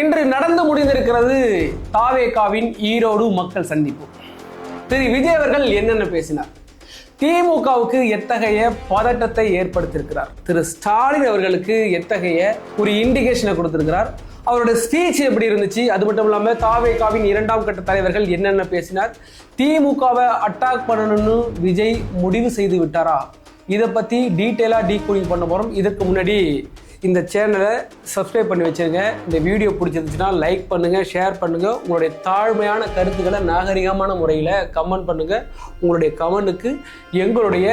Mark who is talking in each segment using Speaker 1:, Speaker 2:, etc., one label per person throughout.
Speaker 1: இன்று நடந்து முடிந்திருக்கிறது தாவேகாவின் ஈரோடு மக்கள் சந்திப்பு. திரு. விஜய் அவர்கள் என்னென்ன பேசினார்? திமுகவுக்கு எத்தகைய பதட்டத்தை ஏற்படுத்தியிருக்கிறார்? திரு. ஸ்டாலின் அவர்களுக்கு எத்தகைய ஒரு இண்டிகேஷனை கொடுத்திருக்கிறார்? அவரோட ஸ்பீச் எப்படி இருந்துச்சு? அது மட்டும் இல்லாமல் தாவேகாவின் இரண்டாம் கட்ட தலைவர்கள் என்னென்ன பேசினார்? திமுகவை அட்டாக் பண்ணணும்னு விஜய் முடிவு செய்து விட்டாரா? இதை பற்றி டீட்டெயிலாக டீகோடிங் பண்ண போகிறோம் இதுக்கு முன்னாடி இந்த சேனலை சப்ஸ்கிரைப் பண்ணி வச்சிருங்க. இந்த வீடியோ பிடிச்சிருந்துச்சுன்னா லைக் பண்ணுங்கள் ஷேர் பண்ணுங்கள் உங்களுடைய தாழ்மையான கருத்துக்களை நாகரிகமான முறையில் கமெண்ட் பண்ணுங்கள் உங்களுடைய கமெண்ட்டுக்கு எங்களுடைய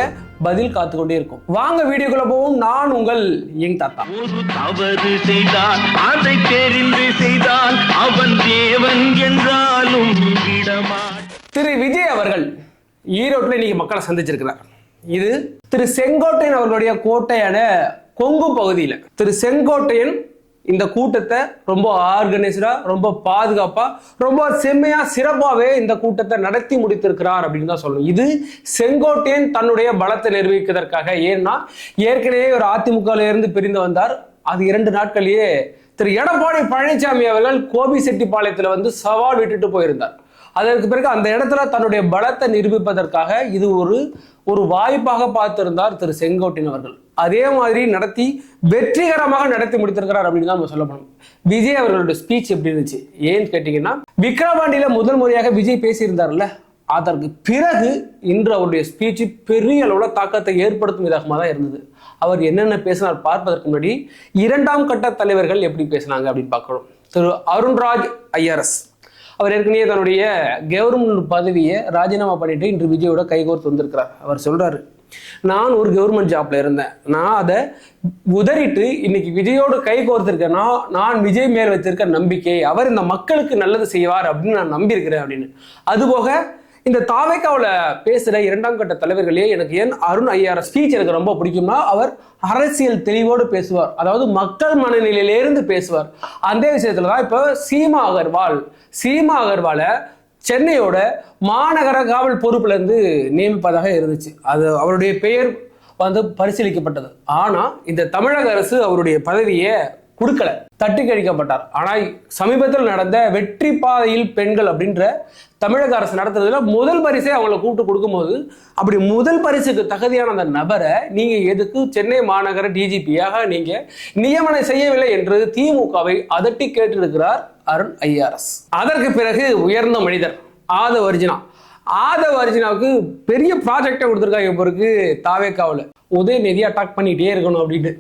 Speaker 1: பதில் காத்து கொண்டே இருக்கும். வாங்க வீடியோக்குள்ள போவோம். நான் உங்கள் யங் தாத்தா.
Speaker 2: ஒரு தவறு செய்தான் அதை தெரிந்து செய்தான் அவன் தேவன் என்றாலும்
Speaker 1: திரு விஜய் அவர்கள் ஈரோட்டில் இன்னைக்கு மக்களை சந்திச்சிருக்கிறார். இது திரு செங்கோட்டையன் அவர்களுடைய கோட்டையான கொங்கு பகுதியில். திரு செங்கோட்டையன் இந்த கூட்டத்தை ரொம்ப ஆர்கனைஸ்டா ரொம்ப பாதுகாப்பா ரொம்ப செம்மையா சிறப்பாகவே இந்த கூட்டத்தை நடத்தி முடித்திருக்கிறார் அப்படின்னு தான் சொல்லணும். இது செங்கோட்டையன் தன்னுடைய பலத்தை நிரூபிப்பதற்காக ஏன்னா ஏற்கனவே ஒரு அதிமுகவில் இருந்து பிரிந்து வந்தார். அது இரண்டு நாட்கள்லயே திரு எடப்பாடி பழனிசாமி அவர்கள் கோபி கோபிசெட்டிப்பாளையத்தில் வந்து சவால் விட்டுட்டு போயிருந்தார். அதற்கு பிறகு அந்த இடத்துல தன்னுடைய பலத்தை நிரூபிப்பதற்காக இது ஒரு ஒரு வாய்ப்பாக பார்த்திருந்தார் திரு செங்கோட்டையன் அவர்கள். அதே மாதிரி நடத்தி வெற்றிகரமாக நடத்தி முடித்திருக்கிறார் அப்படின்னு தான் நம்ம சொல்லப்படும். விஜய் அவர்களுடைய ஸ்பீச் எப்படி இருந்துச்சு? ஏன்னு கேட்டீங்கன்னா விக்ரவாண்டியில முதல் முறையாக விஜய் பேசியிருந்தார்ல அதற்கு பிறகு இன்று அவருடைய ஸ்பீச் பெரிய அளவில் தாக்கத்தை ஏற்படுத்தும் விதமாக தான் இருந்தது. அவர் என்னென்ன பேசினார் பார்ப்பதற்கு முன்னாடி இரண்டாம் கட்ட தலைவர்கள் எப்படி பேசினாங்க அப்படின்னு பார்க்கணும். திரு அருண்ராஜ் ஐஆர்எஸ் அவர் ஏற்கனவே தன்னுடைய கவர்மெண்ட் பதவியை ராஜினாமா பண்ணிட்டு இன்று விஜயோட கைகோர்த்து வந்திருக்கிறார். அவர் சொல்றாரு நான் ஒரு கவர்மெண்ட் ஜாப்ல இருந்தேன். நான் அதை உதறிட்டு இன்னைக்கு விஜயோடு கை கோர்த்திருக்கேன்னா நான் விஜய் மேல் வச்சிருக்க நம்பிக்கை அவர் இந்த மக்களுக்கு நல்லது செய்வார் அப்படின்னு நான் நம்பியிருக்கிறேன் அப்படின்னு. அதுபோக இந்த தாவைக்காவில் பேசுகிற இரண்டாம் கட்ட தலைவர்களே எனக்கு ஏன் அருண் ஐயார ஸ்பீச் எனக்கு ரொம்ப பிடிக்கும்னா அவர் அரசியல் தெளிவோடு பேசுவார். அதாவது மக்கள் மனநிலையிலேருந்து பேசுவார். அந்த விஷயத்துல தான் இப்போ சீமா அகர்வால் சீமா அகர்வாலை சென்னையோட மாநகர காவல் பொறுப்புல இருந்து நியமிப்பதாக இருந்துச்சு. அது அவருடைய பெயர் வந்து பரிசீலிக்கப்பட்டது. ஆனா இந்த தமிழக அரசு அவருடைய பதவியை கொடுக்கல. தட்டி கழிக்கப்பட்டார் ஆனால் சமீபத்தில் நடந்த வெற்றி பாதையில் பெண்கள் அப்படின்ற தமிழக அரசு நடத்துறதுல முதல் பரிசை அவங்கள கூப்பிட்டு கொடுக்கும்போது அப்படி முதல் பரிசுக்கு தகுதியான அந்த நபரை நீங்க எதுக்கு சென்னை மாநகர டிஜிபியாக நீங்க நியமனம் செய்யவில்லை என்று திமுகவை அதட்டி கேட்டிருக்கிறார் அருண் ஐஆர்எஸ் அதற்கு பிறகு உயர்ந்த மனிதர் ஆதவ அர்ஜுனா. ஆதவ அர்ஜுனாவுக்கு பெரிய ப்ராஜெக்டை கொடுத்துருக்காங்க இப்போ இருக்கு தாவேக்காவில். உதயநிதி அட்டாக் பண்ணிகிட்டே இருக்கணும் அப்படின்ட்டு.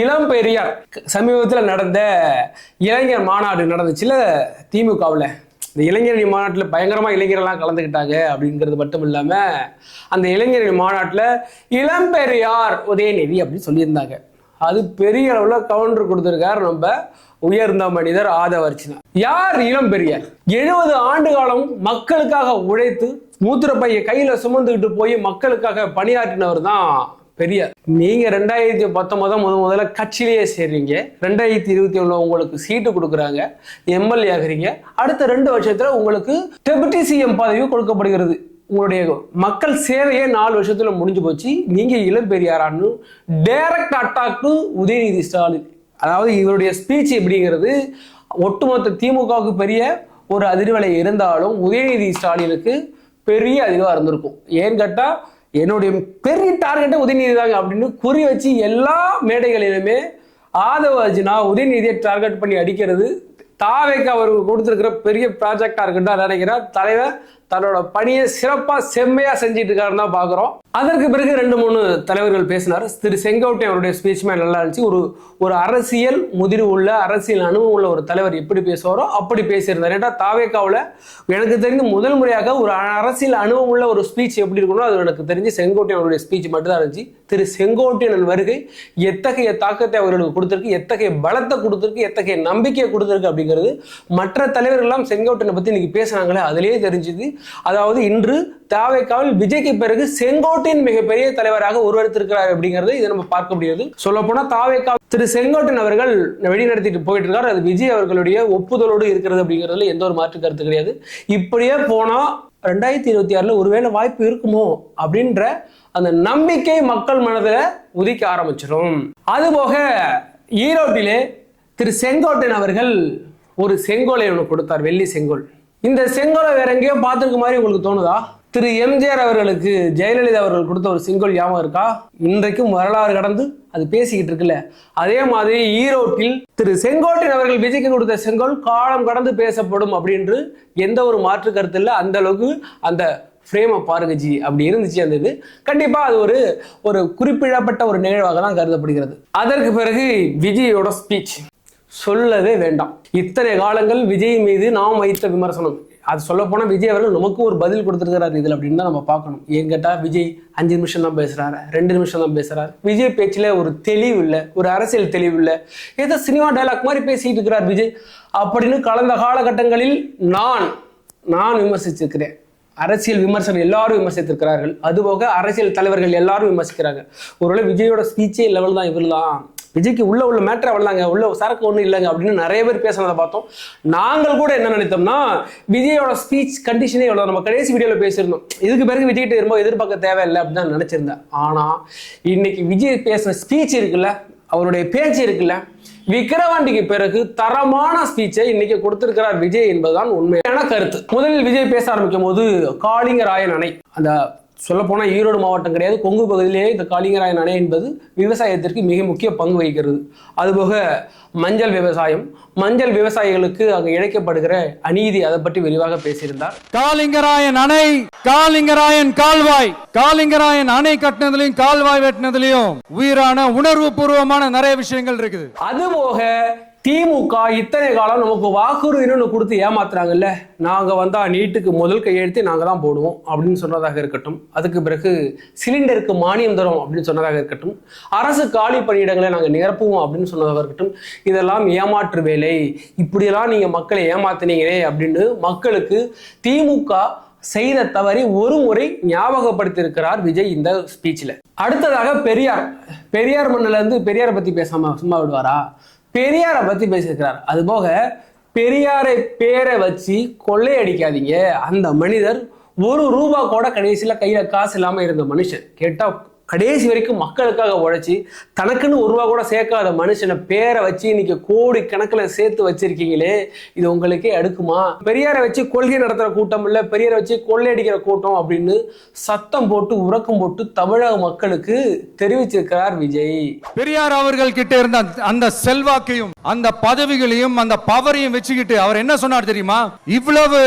Speaker 1: இளம் பெரியார் சமீபத்தில் நடந்த இளைஞர் மாநாடு நடந்துச்சுல திமுகவில். இந்த இளைஞரணி மாநாட்டில் பயங்கரமாக இளைஞரெல்லாம் கலந்துக்கிட்டாங்க அப்படிங்கிறது மட்டும் இல்லாமல் அந்த இளைஞரணி மாநாட்டில் இளம்பெரியார் உதயநிதி அப்படின்னு சொல்லியிருந்தாங்க. அது பெரிய அளவில் கவுண்டர் கொடுத்துருக்காரு நம்ம உயர்ந்த மனிதர் ஆதவர்ச்சினா. யார் இளம் பெரியார் எழுபது ஆண்டு காலம் மக்களுக்காக உழைத்து மூத்திர பையன் கையில் சுமந்துக்கிட்டு போய் மக்களுக்காக பணியாற்றினவர் தான் பெரியார் நீங்க ரெண்டாயிரத்தி பத்தொன்பதாம் முத முதல்ல கட்சியிலேயே சேர்றீங்க. ரெண்டாயிரத்தி இருபத்தி ஒண்ணுல உங்களுக்கு சீட்டு கொடுக்குறாங்க. எம்எல்ஏ ஆகுறீங்க. அடுத்த ரெண்டு வருஷத்துல உங்களுக்கு டெபுட்டி சிஎம் பதவி கொடுக்கப்படுகிறது. உங்களுடைய மக்கள் சேவையே நாலு வருஷத்துல முடிஞ்சு போச்சு. நீங்க இளம் பெரியாரான்னு டைரக்ட் அட்டாக்கு உதயநிதி ஸ்டாலின். அதாவது இவருடைய ஸ்பீச் எப்படிங்கிறது ஒட்டுமொத்த திமுகவுக்கு பெரிய ஒரு அதிர்வலை இருந்தாலும் உதயநிதி ஸ்டாலினுக்கு பெரிய அதிர்வாக இருந்திருக்கும். ஏன்னு கேட்டால் என்னுடைய பெரிய டார்கெட்டை உதயநிதி தாங்க அப்படின்னு குறி வச்சு எல்லா மேடைகளிலுமே ஆதவ அர்ஜுனா உதயநிதியை டார்கெட் பண்ணி அடிக்கிறது. தாவைக்கு அவர் கொடுத்துருக்கிற பெரிய ப்ராஜெக்டாக இருக்குன்னு நினைக்கிறேன். தலைவர் தன்னோட பணியை சிறப்பாக செம்மையாக செஞ்சுட்டு இருக்காருன்னு தான் பார்க்குறோம் அதற்கு பிறகு ரெண்டு மூணு தலைவர்கள் பேசினார். திரு செங்கோட்டை அவருடைய ஸ்பீச்சுமே நல்லா இருந்துச்சு. ஒரு ஒரு அரசியல் முதிர்வு உள்ள அரசியல் அனுபவம் உள்ள ஒரு தலைவர் எப்படி பேசுவாரோ அப்படி பேசியிருந்தார். ஏன்னா தாவேக்காவில் எனக்கு தெரிந்து முதல் முறையாக ஒரு அரசியல் அனுபவம் உள்ள ஒரு ஸ்பீச் எப்படி இருக்கணும் அது எனக்கு தெரிஞ்சு செங்கோட்டை அவருடைய ஸ்பீச் மட்டும்தான் இருந்துச்சு. திரு செங்கோட்டையன் வருகை எத்தகைய தாக்கத்தை அவர்களுக்கு கொடுத்துருக்கு எத்தகைய பலத்தை கொடுத்துருக்கு எத்தகைய நம்பிக்கையை கொடுத்துருக்கு அப்படிங்கிறது மற்ற தலைவர்கள்லாம் செங்கோட்டையனை பற்றி இன்னைக்கு பேசுனாங்களே அதிலேயே தெரிஞ்சுது. அதாவது இன்று தாவேக்காவில் விஜய்க்கு பிறகு செங்கோட்டையின் மிகப்பெரிய தலைவராக உருவெடுத்திருக்கிறார் அப்படிங்கிறது இதை நம்ம பார்க்க முடியாது. சொல்ல போனா தாவேக்கா திரு செங்கோட்டன் அவர்கள் வழிநடத்திட்டு போயிட்டு இருக்காரு அது விஜய் அவர்களுடைய ஒப்புதலோடு இருக்கிறது அப்படிங்கிறதுல எந்த ஒரு மாற்று கருத்து கிடையாது. இப்படியே போனா ரெண்டாயிரத்தி இருபத்தி ஆறுல ஒருவேளை வாய்ப்பு இருக்குமோ அப்படின்ற அந்த நம்பிக்கை மக்கள் மனதில் உதிக்க ஆரம்பிச்சிடும் அதுபோக ஈரோட்டிலே திரு செங்கோட்டன் அவர்கள் ஒரு செங்கோலை ஒன்று கொடுத்தார் வெள்ளி செங்கோல். இந்த செங்கோலை வேற எங்கேயோ பார்த்துருக்க மாதிரி உங்களுக்கு தோணுதா? திரு எம்ஜிஆர் அவர்களுக்கு ஜெயலலிதா அவர்கள் கொடுத்த ஒரு செங்கோல் ஞாபகம் இருக்கா? இன்றைக்கும் வரலாறு கடந்து அது பேசிக்கிட்டு இருக்குல்ல. அதே மாதிரி ஈரோட்டில் திரு செங்கோட்டையன் அவர்கள் விஜய்க்கு கொடுத்த செங்கோல் காலம் கடந்து பேசப்படும் அப்படின்று எந்த ஒரு மாற்று கருத்து இல்லை. அந்த அளவுக்கு அந்த ஃப்ரேமை பாருங்க ஜி. அப்படி இருந்துச்சு அந்த இது. கண்டிப்பா அது ஒரு ஒரு குறிப்பிடப்பட்ட ஒரு நிகழ்வாக தான் கருதப்படுகிறது. அதற்கு பிறகு விஜயோட ஸ்பீச் சொல்லவே வேண்டாம். இத்தனை காலங்கள் விஜய் மீது நாம் வைத்த விமர்சனம். அது சொல்ல போனா விஜய் அவர்கள் நமக்கு ஒரு பதில் கொடுத்துருக்கிறார் இதில் அப்படின்னு தான் நம்ம பார்க்கணும். ஏன் கேட்டா விஜய் அஞ்சு நிமிஷம் தான் பேசுறாரு ரெண்டு நிமிஷம் தான் பேசுறாரு. விஜய் பேச்சுல ஒரு தெளிவு இல்லை ஒரு அரசியல் தெளிவு இல்லை. ஏதோ சினிமா டைலாக் மாதிரி பேசிட்டு இருக்கிறார் விஜய். அப்படின்னு கலந்த காலகட்டங்களில் நான் நான் விமர்சிச்சிருக்கிறேன். அரசியல் விமர்சனம் எல்லாரும் விமர்சித்திருக்கிறார்கள். அதுபோக அரசியல் தலைவர்கள் எல்லாரும் விமர்சிக்கிறாங்க. ஒருவேளை விஜயோட ஸ்பீச்சே லெவல் தான் இவர் தான் விஜய்க்கு உள்ள உள்ள மேட்ரு அவ்வளோதாங்க உள்ள சரக்கு ஒன்றும் இல்லைங்க அப்படின்னு நிறைய பேர் பேசுனதை பார்த்தோம். நாங்கள் கூட என்ன நினைத்தோம்னா விஜயோட ஸ்பீச் கண்டிஷனே எவ்வளோ நம்ம கடைசி வீடியோவில் பேசியிருந்தோம். இதுக்கு பிறகு விஜய்கிட்ட ரொம்ப எதிர்பார்க்க தேவையில்லை அப்படின்னு தான் நினச்சிருந்தேன். ஆனால் இன்னைக்கு விஜய் பேசின ஸ்பீச் இருக்குல்ல அவருடைய பேச்சு இருக்குல்ல விக்கிரவாண்டிக்கு பிறகு தரமான ஸ்பீச்சை இன்னைக்கு கொடுத்திருக்கிறார் விஜய் என்பதுதான் உண்மையான கருத்து. முதலில் விஜய் பேச ஆரம்பிக்கும் போது காளிங்கராயன் அணை அந்த சொல்ல போனா ஈரோடு மாவட்டம் கிடையாது. கொங்கு பகுதியிலேயே இந்த காளிங்கராயன் அணை என்பது விவசாயத்திற்கு மிக முக்கிய பங்கு வகிக்கிறது. அதுபோக மஞ்சள் விவசாயம். மஞ்சள் விவசாயிகளுக்கு அங்கு இழைக்கப்படுகிற அநீதி அதை பற்றி விரிவாக பேசியிருந்தார்.
Speaker 3: காளிங்கராயன் அணை காளிங்கராயன் கால்வாய். காளிங்கராயன் அணை கட்டினதுலயும் கால்வாய் வெட்டினதுலயும் உயிரான உணர்வு பூர்வமான நிறைய விஷயங்கள் இருக்குது.
Speaker 1: அதுபோக திமுக இத்தனை காலம் நமக்கு வாக்குறுதின்னு கொடுத்து ஏமாத்துறாங்கல்ல? நாங்க வந்தா நீட்டுக்கு முதல் கையெழுத்து நாங்க தான் போடுவோம் அப்படின்னு சொன்னதாக இருக்கட்டும். அதுக்கு பிறகு சிலிண்டருக்கு மானியம் தரும் அப்படின்னு சொன்னதாக இருக்கட்டும். அரசு காலி பணியிடங்களை நாங்க நிரப்புவோம் அப்படின்னு சொன்னதாக இருக்கட்டும். இதெல்லாம் ஏமாற்று வேலை. இப்படியெல்லாம் நீங்க மக்களை ஏமாத்துனீங்களே அப்படின்னு மக்களுக்கு திமுக செய்த தவறி ஒரு முறை ஞாபகப்படுத்தியிருக்கிறார் விஜய் இந்த ஸ்பீச்சில் அடுத்ததாக பெரியார். பெரியார் மண்ணில இருந்து பெரியார் பத்தி பேசாம சும்மா விடுவாரா? பெரியாரை பத்தி பேசியிருக்கிறார். அது போக பெரியாரை பேரை வச்சு கொள்ளையடிக்காதீங்க. அந்த மனிதர் ஒரு ரூபா கூட கடைசியில் கையில காசு இல்லாம இருந்த மனுஷன். கேட்டா கடைசி வரைக்கும் மக்களுக்காக உழைச்சி தனக்குன்னு ஒரு ரூபா கூட சேர்க்காத மனுஷனை பேரை வச்சு இன்னைக்கு கோடி கணக்கில் சேர்த்து வச்சிருக்கீங்களே இது உங்களுக்கே அடுக்குமா? பெரியாரை வச்சு கொள்கை நடத்துகிற கூட்டம் இல்லை பெரியாரை வச்சு கொள்ளையடிக்கிற கூட்டம் அப்படின்னு சத்தம் போட்டு உறக்கம் போட்டு தமிழக மக்களுக்கு தெரிவிச்சிருக்கிறார் விஜய்.
Speaker 3: பெரியார் அவர்கள் கிட்ட இருந்த அந்த செல்வாக்கையும் அந்த பதவிகளையும் அந்த பவரையும் வச்சுக்கிட்டு அவர் என்ன சொன்னார் தெரியுமா? இவ்வளவு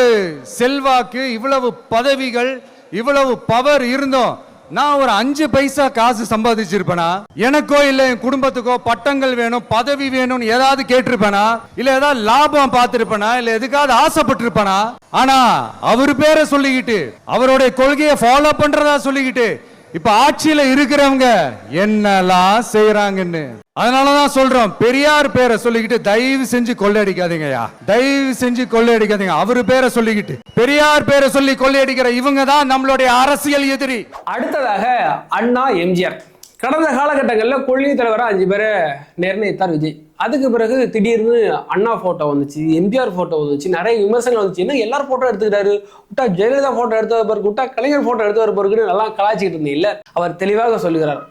Speaker 3: செல்வாக்கு இவ்வளவு பதவிகள் இவ்வளவு பவர் இருந்தோம். நான் ஒரு அஞ்சு பைசா காசு சம்பாதிச்சிருப்பேனா? எனக்கோ இல்ல என் குடும்பத்துக்கோ பட்டங்கள் வேணும் பதவி வேணும்னு ஏதாவது கேட்டிருப்பேனா? இல்ல ஏதாவது லாபம் பார்த்திருப்பேனா? இல்ல எதுக்காவது ஆசைப்பட்டிருப்பேனா? ஆனா அவர் பேரை சொல்லிக்கிட்டு அவருடைய கொள்கையை ஃபாலோ பண்றதா சொல்லிக்கிட்டு இப்ப ஆட்சியில இருக்கிறவங்க என்னெல்லாம் செய்யறாங்கன்னு அதனாலதான் சொல்றோம் பெரியார் பேரை சொல்லிக்கிட்டு தயவு செஞ்சு கொள்ளையடிக்காதீங்கயா தயவு செஞ்சு கொள்ளையடிக்காதீங்க. அவரு பேரை சொல்லிக்கிட்டு பெரியார் பேரை சொல்லி கொள்ளையடிக்கிற இவங்க தான் நம்மளுடைய அரசியல் எதிரி.
Speaker 1: அடுத்ததாக அண்ணா எம்ஜிஆர். கடந்த காலகட்டங்களில் கொள்கை தலைவராக அஞ்சு பேரை நிர்ணயித்தார் விஜய். அதுக்கு பிறகு திடீர்னு அண்ணா போட்டோ வந்துச்சு எம்ஜிஆர் போட்டோ வந்துச்சு நிறைய விமர்சனங்கள் வந்துச்சு. என்ன எல்லாரும் போட்டோ எடுத்துக்கிட்டாரு? விட்டா ஜெயலலிதா போட்டோ எடுத்தவர் பிறகு விட்டா கலைஞர் போட்டோ எடுத்து பிறகுன்னு நல்லா கலாச்சிக்கிட்டு இருந்தேன் இல்ல அவர் தெளிவாக சொல்லுகிறார்.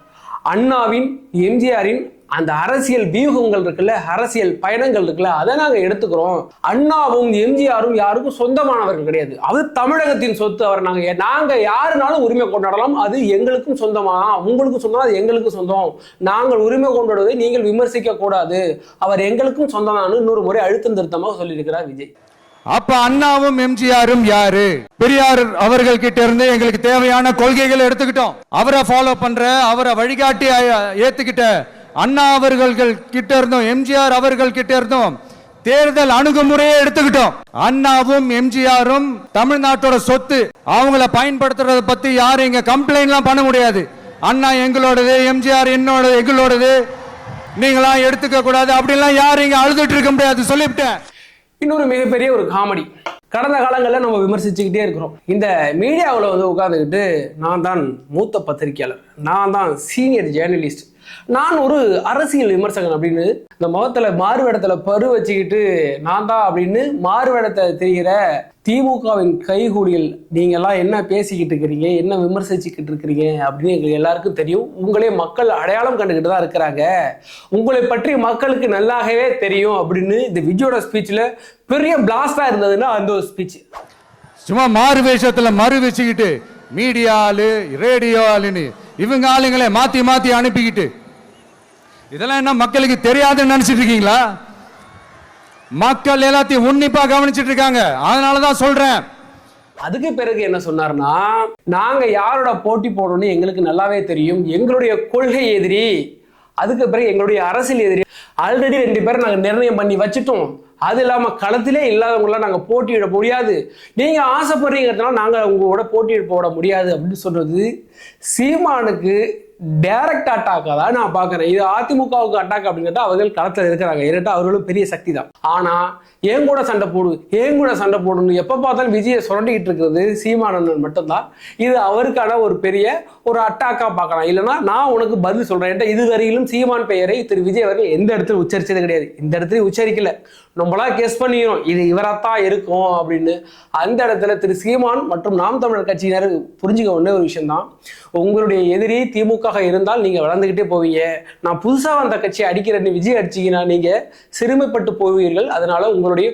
Speaker 1: அண்ணாவின் எம்ஜிஆரின் அந்த அரசியல் வியூகங்கள் இருக்குல்ல அரசியல் பயணங்கள் இருக்குல்ல அதை நாங்கள் எடுத்துக்கிறோம். அண்ணாவும் எம்ஜிஆரும் யாருக்கும் சொந்தமானவர்கள் கிடையாது. அது தமிழகத்தின் சொத்து அவர் நாங்கள் நாங்கள் யாருனாலும் உரிமை கொண்டாடலாம். அது எங்களுக்கும் சொந்தமா? உங்களுக்கும் சொந்தம்? அது எங்களுக்கும் சொந்தம். நாங்கள் உரிமை கொண்டாடுவதை நீங்கள் விமர்சிக்க கூடாது. அவர் எங்களுக்கும் சொந்தமானு இன்னொரு முறை அழுத்தம் திருத்தமாக சொல்லியிருக்கிறார் விஜய்.
Speaker 3: அப்ப அண்ணாவும் எம்ஜிஆரும் யாரு? பெரியார் அவர்கள் கிட்ட இருந்து எங்களுக்கு தேவையான கொள்கைகளை எடுத்துக்கிட்டோம். அவரை ஃபாலோ பண்ற அவரை வழிகாட்டி ஏத்துக்கிட்ட அண்ணா அவர்கள் கிட்ட இருந்தோம் எம்ஜிஆர் அவர்கள் கிட்ட இருந்தோம். தேர்தல் அணுகுமுறையை எடுத்துக்கிட்டோம். அண்ணாவும் எம்ஜிஆரும் தமிழ்நாட்டோட சொத்து அவங்கள பயன்படுத்துறத பத்தி யாரும் இங்க கம்ப்ளைண்ட்லாம் பண்ண முடியாது. அண்ணா எங்களோடது எம்ஜிஆர் என்னோட எங்களோடது. நீங்களாம் எடுத்துக்க கூடாது அப்படிலாம் யாரும் இங்க அழுதுட்டு இருக்க முடியாது சொல்லிவிட்டேன்.
Speaker 1: இன்னொரு மிகப்பெரிய ஒரு காமெடி. கடந்த காலங்களில் நம்ம விமர்சிச்சுக்கிட்டே இருக்கிறோம். இந்த மீடியாவில் வந்து உட்காந்துக்கிட்டு நான் தான் மூத்த பத்திரிகையாளர். நான் தான் சீனியர் ஜேர்னலிஸ்ட் நான் ஒரு அரசியல் விமர்சகன் அப்படின்னு இந்த முகத்துல மாறுவேடத்துல பரு வச்சுக்கிட்டு நான் தான் அப்படின்னு மாறுவேடத்தை தெரிகிற திமுகவின் கைகூடியில் நீங்க எல்லாம் என்ன பேசிக்கிட்டு இருக்கிறீங்க என்ன விமர்சிச்சுக்கிட்டு இருக்கிறீங்க அப்படின்னு எங்களுக்கு எல்லாருக்கும் தெரியும். உங்களே மக்கள் அடையாளம் கண்டுகிட்டு தான் இருக்கிறாங்க. உங்களை பற்றி மக்களுக்கு நல்லாகவே தெரியும் அப்படின்னு இந்த விஜயோட ஸ்பீச்சில் பெரிய பிளாஸ்டா இருந்ததுன்னா அந்த ஒரு ஸ்பீச்
Speaker 3: சும்மா மாறு வேஷத்துல மறு வச்சுக்கிட்டு மீடியா ஆளு ரேடியோ ஆளுன்னு இவங்க ஆளுங்களை மாத்தி மாத்தி அனுப்பிக்கிட்டு. இதெல்லாம் என்ன மக்களுக்கு தெரியாதுன்னு நினைச்சிட்டு இருக்கீங்களா? மக்கள் எல்லாத்தையும் உன்னிப்பா கவனிச்சிட்டு இருக்காங்க. அதனால தான் சொல்றேன்.
Speaker 1: அதுக்கு பிறகு என்ன சொன்னார்னா நாங்க யாரோட போட்டி போடணும்னு எங்களுக்கு நல்லாவே தெரியும். எங்களுடைய கொள்கை எதிரி அதுக்கு பிறகு எங்களுடைய அரசியல் எதிரி. ஆல்ரெடி ரெண்டு பேரும் நாங்க நிர்ணயம் பண்ணி வச்சுட்டோம். அது இல்லாமல் களத்திலே இல்லாதவங்களாம் நாங்கள் போட்டியிட முடியாது. நீங்கள் ஆசைப்படுறீங்கிறதுனால நாங்கள் உங்களோட போட்டியிட போட முடியாது அப்படின்னு சொல்கிறது சீமானுக்கு டைரக்ட் அட்டாக்கா தான் நான் பார்க்குறேன். இது அதிமுகவுக்கு அட்டாக் அப்படின்னு கேட்டால் அவர்கள் களத்தில் இருக்கிறாங்க. ஏன்னா அவர்களும் பெரிய சக்தி தான். ஆனால் ஏன் கூட சண்டை போடு ஏன் கூட சண்டை போடணும் எப்போ பார்த்தாலும் விஜயை சுரண்டிக்கிட்டு இருக்கிறது சீமானந்தன் மட்டும்தான். இது அவருக்கான ஒரு பெரிய ஒரு அட்டாக்காக பார்க்கலாம். இல்லைன்னா நான் உனக்கு பதில் சொல்கிறேன் இது இதுவரையிலும் சீமான் பெயரை திரு விஜய் அவர்கள் எந்த இடத்துல உச்சரித்தது கிடையாது. இந்த இடத்துல உச்சரிக்கல. நம்மளா கெஸ் பண்ணிக்கிறோம். இது இவராத்தான் இருக்கும் அப்படின்னு. அந்த இடத்துல திரு சீமான் மற்றும் நாம் தமிழர் கட்சியினர் புரிஞ்சுக்க ஒன்றே ஒரு விஷயம் தான் உங்களுடைய எதிரி திமுக இருந்தால் நீங்க வளர்ந்துகிட்டே போவீங்க. நான் புதுசா வந்த கட்சியை அடிக்கிறேன்னு விஜய் அடிச்சீங்கன்னா நீங்க சிறுமைப்பட்டு போவீர்கள். அதனால உங்களுடைய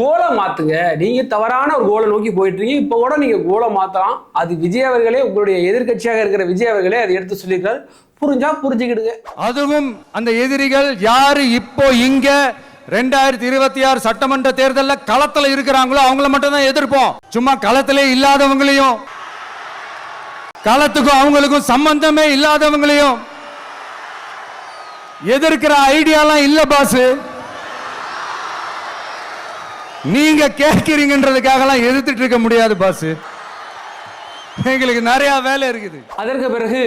Speaker 1: கோலை மாத்துங்க. நீங்க தவறான ஒரு கோலை நோக்கி போயிட்டு இருக்கீங்க இப்போ கூட நீங்க கோலை மாத்தலாம். அது விஜய் அவர்களே உங்களுடைய எதிர்க்கட்சியாக இருக்கிற விஜய் அவர்களே அதை எடுத்து சொல்லியிருக்காரு. புரிஞ்சா புரிஞ்சுக்கிடுங்க.
Speaker 3: அதுவும் அந்த எதிரிகள் யாரு இப்போ இங்க ரெண்டாயிரத்தி இருபத்தி ஆறு சட்டமன்ற தேர்தலில் களத்துல இருக்கிறாங்களோ அவங்கள மட்டும் தான் எதிர்ப்போம். சும்மா களத்திலே இல்லாதவங்களையும் காலத்துக்கும் அவங்களுக்கும் சம்பந்தமே இல்லாதவங்களையும் எதிர்க்கிற ஐடியாலாம் இல்ல பாஸ் நீங்க கேட்கிறீங்கன்றதுக்காகலாம் எதிர்த்துட்டு இருக்க முடியாது பாஸ் எங்களுக்கு நிறைய வேலை இருக்குது.
Speaker 1: அதற்கு பிறகு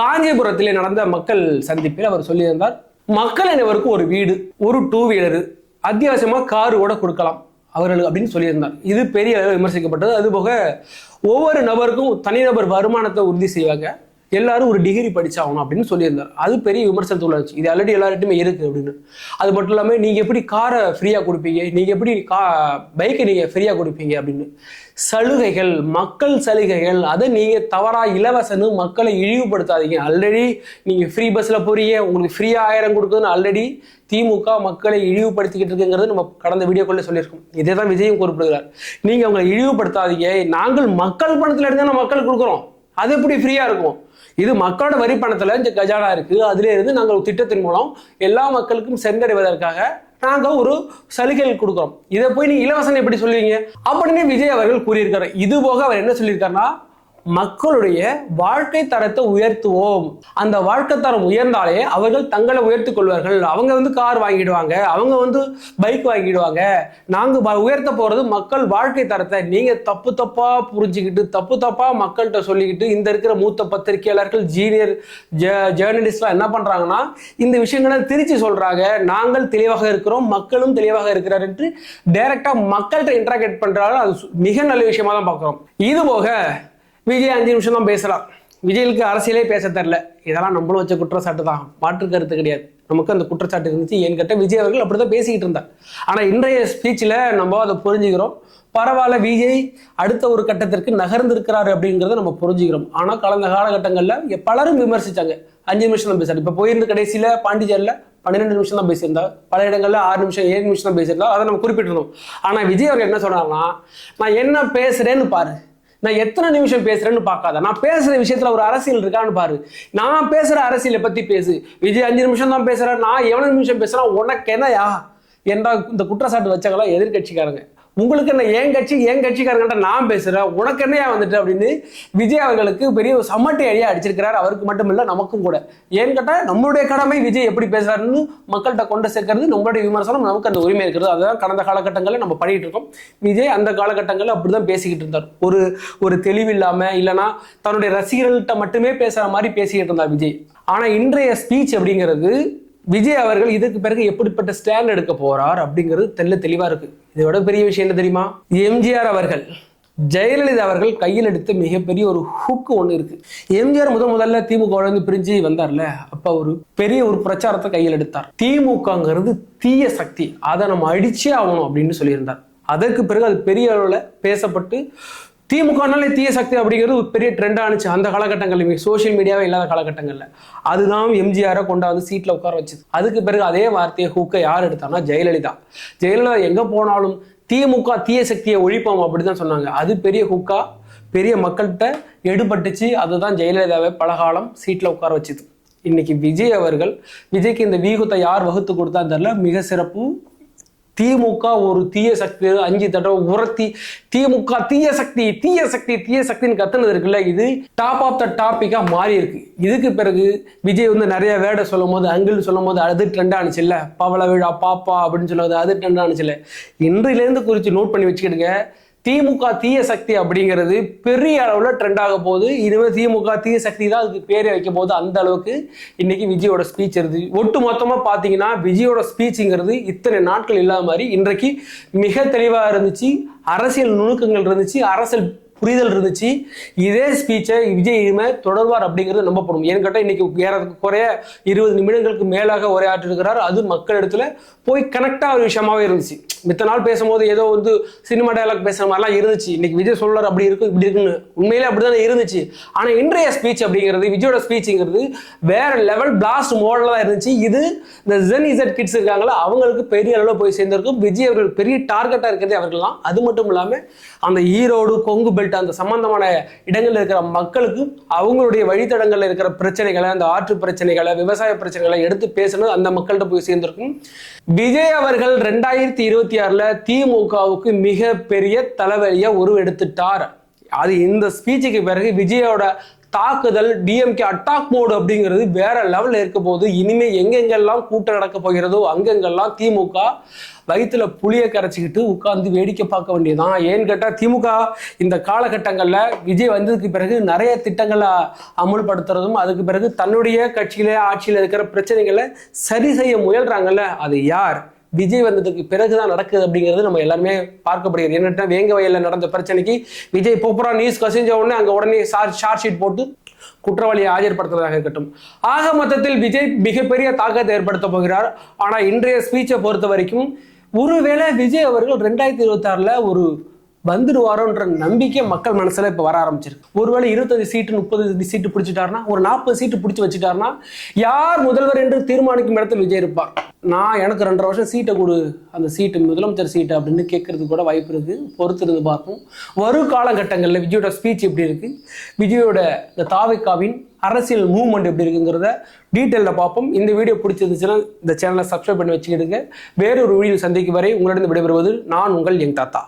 Speaker 1: காஞ்சிபுரத்திலே நடந்த மக்கள் சந்திப்பில் அவர் சொல்லியிருந்தார் மக்கள் அனைவருக்கும் ஒரு வீடு ஒரு டூ வீலரு அத்தியாவசியமா கார் கூட கொடுக்கலாம். அவர்களுக்கு அப்படின்னு சொல்லியிருந்தார். இது பெரிய அளவில் விமர்சிக்கப்பட்டது. அதுபோக ஒவ்வொரு நபருக்கும் தனிநபர் வருமானத்தை உறுதி செய்வாங்க. எல்லாரும் ஒரு டிகிரி படிச்சாகணும் அப்படின்னு சொல்லியிருந்தார். அது பெரிய விமர்சனத்தை உள்ளாச்சு இது ஆல்ரெடி எல்லார்ட்டுமே இருக்கு அப்படின்னு. அது மட்டும் இல்லாமல் நீங்க எப்படி காரை ஃப்ரீயா கொடுப்பீங்க? நீங்க எப்படி கா பைக்கை நீங்க ஃப்ரீயா கொடுப்பீங்க அப்படின்னு. சலுகைகள் மக்கள் சலுகைகள் அதை நீங்க தவறா இலவசன்னு மக்களை இழிவுபடுத்தாதீங்க. ஆல்ரெடி நீங்க ஃப்ரீ பஸ்ல போறீங்க உங்களுக்கு ஃப்ரீயா ஆயிரம் கொடுக்குதுன்னு ஆல்ரெடி திமுக மக்களை இழிவுபடுத்திக்கிட்டு இருக்குங்கிறது நம்ம கடந்த வீடியோக்குள்ளே சொல்லியிருக்கோம். இதே தான் விஜயும் குறிப்பிடுகிறார். நீங்கள் அவங்களை இழிவுபடுத்தாதீங்க. நாங்கள் மக்கள் பணத்தில் இருந்தால் மக்கள் கொடுக்குறோம். அது எப்படி ஃப்ரீயா இருக்கும்? இது மக்களோட வரி பணத்துல இந்த கஜானா இருக்கு. அதுல இருந்து நாங்கள் ஒரு திட்டத்தின் மூலம் எல்லா மக்களுக்கும் சென்றடைவதற்காக நாங்க ஒரு சலுகைகள் கொடுக்குறோம். இதை போய் நீ இலவசம் எப்படி சொல்லுவீங்க? அப்படின்னு விஜய் அவர்கள் கூறியிருக்காரு. இது போக அவர் என்ன சொல்லியிருக்காருன்னா மக்களுடைய வாழ்க்கை தரத்தை உயர்த்துவோம். அந்த வாழ்க்கை தரம் உயர்ந்தாலே அவர்கள் தங்களை உயர்த்தி கொள்வார்கள். அவங்க வந்து கார் வாங்கிடுவாங்க அவங்க வந்து பைக் வாங்கிடுவாங்க. நாங்க உயர்த்த போறது மக்கள் வாழ்க்கை தரத்தை. நீங்க தப்பு தப்பா புரிஞ்சுக்கிட்டு தப்பு தப்பா மக்கள்கிட்ட சொல்லிக்கிட்டு இந்த இருக்கிற மூத்த பத்திரிகையாளர்கள் ஜீனியர் ஜேர்னலிஸ்ட்லாம் என்ன பண்றாங்கன்னா இந்த விஷயங்களை திருச்சி சொல்றாங்க. நாங்கள் தெளிவாக இருக்கிறோம் மக்களும் தெளிவாக இருக்கிறார் என்று டைரக்டா மக்கள்கிட்ட இன்டராக்ட் பண்றாங்க அது மிக நல்ல விஷயமா தான் பார்க்குறோம். இது போக விஜய் அஞ்சு நிமிஷம் தான் பேசலாம் விஜய்க்கு அரசியலே பேச தெரில இதெல்லாம் நம்மளும் வச்ச குற்றச்சாட்டு தான் மாற்று கருத்து கிடையாது. நமக்கு அந்த குற்றச்சாட்டு இருந்துச்சு. ஏன் கேட்டால் விஜய் அவர்கள் அப்படிதான் பேசிக்கிட்டு இருந்தார். ஆனால் இன்றைய ஸ்பீச்சில் நம்ம அதை புரிஞ்சுக்கிறோம். பரவாயில்ல விஜய் அடுத்த ஒரு கட்டத்திற்கு நகர்ந்திருக்கிறாரு அப்படிங்கிறத நம்ம புரிஞ்சுக்கிறோம். ஆனால் கடந்த காலகட்டங்களில் பலரும் விமர்சித்தாங்க அஞ்சு நிமிஷம் தான் பேசுறாரு. இப்போ போயிருந்த கடைசியில் பாண்டிச்சேரியில் பன்னிரெண்டு நிமிஷம் தான் பேசியிருந்தா பல இடங்களில் ஆறு நிமிஷம் ஏழு நிமிஷம் தான் பேசியிருந்தா அதை நம்ம குறிப்பிட்டிருந்தோம். ஆனால் விஜய் அவர்கள் என்ன சொன்னாங்கன்னா நான் என்ன பேசுறேன்னு பாரு. நான் எத்தனை நிமிஷம் பேசுறேன்னு பார்க்காத. நான் பேசுற விஷயத்துல ஒரு அரசியல் இருக்கான்னு பாரு. நான் பேசுற அரசியலை பத்தி பேசு. விஜய் அஞ்சு நிமிஷம் தான் பேசுறேன் நான் எவ்வளவு நிமிஷம் பேசுறேன்? உனக்கு என்னயா என்றா இந்த குற்றச்சாட்டு வச்சவங்களாம் எதிர்க்கட்சிக்காரங்க. உங்களுக்கு என்ன ஏன் கட்சி ஏன் கட்சிக்காரங்கிட்ட நான் பேசுகிறேன் உனக்கு என்னையா வந்துட்டு அப்படின்னு விஜய் அவர்களுக்கு பெரிய ஒரு சம்மட்டி அடியா அடிச்சிருக்கிறார். அவருக்கு மட்டும் இல்லை நமக்கும் கூட. ஏன்னு கேட்டால் நம்மளுடைய கடமை விஜய் எப்படி பேசுகிறாருன்னு மக்கள்கிட்ட கொண்டு சேர்க்கறது நம்மளுடைய விமர்சனம் நமக்கு அந்த உரிமை இருக்கிறது. அதுதான் கடந்த காலகட்டங்களில் நம்ம பண்ணிட்டு இருக்கோம். விஜய் அந்த காலகட்டங்களில் அப்படி தான் பேசிக்கிட்டு இருந்தார். ஒரு ஒரு தெளிவில்லாம இல்லைன்னா தன்னுடைய ரசிகர்கள்ட்ட மட்டுமே பேசுகிற மாதிரி பேசிக்கிட்டு இருந்தார் விஜய். ஆனால் இன்றைய ஸ்பீச் அப்படிங்கிறது விஜய் அவர்கள் இதுக்கு பிறகு எப்படிப்பட்ட ஸ்டாண்ட் எடுக்க போறார் அப்படிங்கிறது தெல்ல தெளிவா இருக்கு. இதோட பெரிய விஷயம் என்ன தெரியுமா? எம்ஜிஆர் அவர்கள் ஜெயலலிதா அவர்கள் கையில் எடுத்த மிகப்பெரிய ஒரு ஹுக்கு ஒன்று இருக்கு. எம்ஜிஆர் முதன் முதல்ல திமுக இருந்து பிரிஞ்சு வந்தார்ல அப்ப ஒரு பெரிய ஒரு பிரச்சாரத்தை கையில் எடுத்தார். திமுகங்கிறது தீய சக்தி அதை நம்ம அடிச்சே ஆகணும் அப்படின்னு சொல்லியிருந்தார். அதற்கு பிறகு அது பெரிய அளவில் பேசப்பட்டு திமுகனாலே தீய சக்தி அப்படிங்கிறது ஒரு பெரிய ட்ரெண்ட் ஆனிச்சு அந்த காலகட்டங்களில் சோஷியல் மீடியாவே இல்லாத காலகட்டங்களில். அதுதான் எம்ஜிஆரை கொண்டாந்து சீட்டில் உட்கார வச்சுது. அதுக்கு பிறகு அதே வார்த்தையை ஹூக்கை யார் எடுத்தானா ஜெயலலிதா. ஜெயலலிதா எங்கே போனாலும் திமுக தீய சக்தியை ஒழிப்போம் அப்படிதான் சொன்னாங்க. அது பெரிய ஹூக்கா பெரிய மக்கள்கிட்ட எடுபட்டுச்சு. அதுதான் ஜெயலலிதாவை பலகாலம் சீட்டில் உட்கார வச்சுது. இன்னைக்கு விஜய் அவர்கள் விஜய்க்கு இந்த வீகத்தை யார் வகுத்து கொடுத்தா தெரியல. மிக சிறப்பு திமுக ஒரு தீய சக்தி அஞ்சு தடவை உரத்தி திமுக தீய சக்தி தீய சக்தி தீய சக்தின்னு கத்துனது இருக்குல்ல இது டாப் ஆஃப் த டாபிக்கா மாறி இருக்கு. இதுக்கு பிறகு விஜய் வந்து நிறைய வேடை சொல்லும் போது அங்கிள் சொல்லும் போது அது ட்ரெண்ட் ஆனிச்சு பவள விழா பாப்பா அப்படின்னு சொல்லுவது அது ட்ரெண்ட் ஆனிச்சு இல்ல. குறித்து நோட் பண்ணி வச்சுக்கிடுங்க. திமுக தீய சக்தி அப்படிங்கிறது பெரிய அளவுல ட்ரெண்ட் ஆக போகுது. இதுவே திமுக தீய சக்தி தான் அதுக்கு பேரை வைக்க போகுது அந்த அளவுக்கு இன்னைக்கு விஜயோட ஸ்பீச் இருந்து. ஒட்டு மொத்தமா பாத்தீங்கன்னா விஜயோட ஸ்பீச்சுங்கிறது இத்தனை நாட்கள் இல்லாத மாதிரி இன்றைக்கு மிக தெளிவா இருந்துச்சு. அரசியல் நுணுக்கங்கள் இருந்துச்சு. அரசியல் புரிதல் இருந்துச்சு. இதே ஸ்பீச்சை விஜய் இனிமே தொடர்வார் அப்படிங்கிறது நம்பப்படும் ஏன்னு கேட்டால் இன்னைக்கு ஏற குறைய இருபது நிமிடங்களுக்கு மேலாக உரையாற்றிருக்கிறார். அது மக்களிடத்துல போய் கனெக்டாக ஒரு விஷயமாவே இருந்துச்சு. மித்த நாள் பேசும்போது ஏதோ வந்து சினிமா டயலாக் பேசுற மாதிரிலாம் இருந்துச்சு. இன்னைக்கு விஜய் சொல்றாரு அப்படி இருக்கு இப்படி இருக்குன்னு. உண்மையிலே அப்படிதானே இருந்துச்சு. ஆனால் இன்றைய ஸ்பீச் அப்படிங்கிறது விஜயோட ஸ்பீச்சுங்கிறது வேற லெவல் பிளாஸ்ட் மோடலாக தான் இருந்துச்சு. இது இந்த ஜென் இசட் கிட்ஸ் இருக்காங்களா அவங்களுக்கு பெரிய அளவில் போய் சேர்ந்திருக்கும். விஜய் அவர்கள் பெரிய டார்கெட்டாக இருக்கிறதே அவர்கள்லாம் அது மட்டும் இல்லாமல் அந்த ஈரோடு கொங்கு பெல்ட் அந்த சம்பந்தமான இடங்களில் இருக்கிற மக்களுக்கு அவங்களுடைய வழித்தடங்களில் இருக்கிற பிரச்சனைகளை அந்த ஆற்று பிரச்சனைகளை விவசாய பிரச்சனைகளை எடுத்து பேசுனது அந்த மக்கள்கிட்ட போய் சேர்ந்திருக்கும். விஜய் அவர்கள் ரெண்டாயிரத்தி இருபத்தி ஆறில் திமுகவுக்கு மிகப்பெரிய பெரிய தலைவலியை உருவெடுத்துட்டார். அது இந்த ஸ்பீச்சுக்கு பிறகு விஜயோட தாக்குதல் டிஎம்கே அட்டாக் மோடு அப்படிங்கிறது வேற லெவலில் இருக்க போது இனிமேல் எங்கெங்கெல்லாம் கூட்டம் நடக்க போகிறதோ அங்கெங்கெல்லாம் திமுக வயிற்றுல புளியை கரைச்சிக்கிட்டு உட்கார்ந்து வேடிக்கை பார்க்க வேண்டியதுதான். ஏன்னு கேட்டால் திமுக இந்த காலகட்டங்களில் விஜய் வந்ததுக்கு பிறகு நிறைய திட்டங்களை அமுல்படுத்துறதும் அதுக்கு பிறகு தன்னுடைய கட்சியில ஆட்சியில் இருக்கிற பிரச்சனைகளை சரி செய்ய முயல்றாங்கல்ல அது யார்? விஜய் வந்ததுக்கு பிறகுதான் நடக்குது அப்படிங்கிறது நம்ம எல்லாருமே பார்க்கப்படுகிறது. என்னட்டா வேங்க வயலில் நடந்த பிரச்சனைக்கு விஜய் போப்புறா நியூஸ் கசிஞ்ச உடனே அங்கே உடனே ஷார்ட் ஷீட் போட்டு குற்றவாளியை ஆஜர்படுத்துவதாக இருக்கட்டும். ஆக மொத்தத்தில் விஜய் மிகப்பெரிய தாக்கத்தை ஏற்படுத்த போகிறார். ஆனால் இன்றைய ஸ்பீச்சை பொறுத்த வரைக்கும் ஒருவேளை விஜய் அவர்கள் ரெண்டாயிரத்தி இருபத்தி ஒரு வந்துடுவாரோன்ற நம்பிக்கை மக்கள் மனசுல இப்ப வர ஆரம்பிச்சிருக்கு. ஒருவேளை இருபத்தஞ்சு சீட்டு முப்பது சீட்டு பிடிச்சிட்டாருன்னா ஒரு நாற்பது சீட்டு பிடிச்சி வச்சுட்டாருன்னா யார் முதல்வர் என்று தீர்மானிக்கும் இடத்தில் விஜய் இருப்பார்? நான் எனக்கு ரெண்டரை வருஷம் சீட்டை கொடு அந்த சீட்டு முதலமைச்சர் சீட்டு அப்படின்னு கேட்கறது கூட வாய்ப்பு இருக்கு. பொறுத்திருந்து பார்ப்போம். வரும் காலகட்டங்களில் விஜயோட ஸ்பீச் எப்படி இருக்கு? விஜயோட இந்த தாவிக்காவின் அரசியல் மூவ்மெண்ட் எப்படி இருக்குங்கிறத டீட்டெயிலில் பார்ப்போம். இந்த வீடியோ பிடிச்சிருந்துச்சுன்னா இந்த சேனலை சப்ஸ்கிரைப் பண்ணி வச்சுக்கிடுங்க. வேறொரு வீடியோ சந்திக்கும் வரை உங்களிடம் விடைபெறுவது நான் உங்கள் எங் தாத்தா.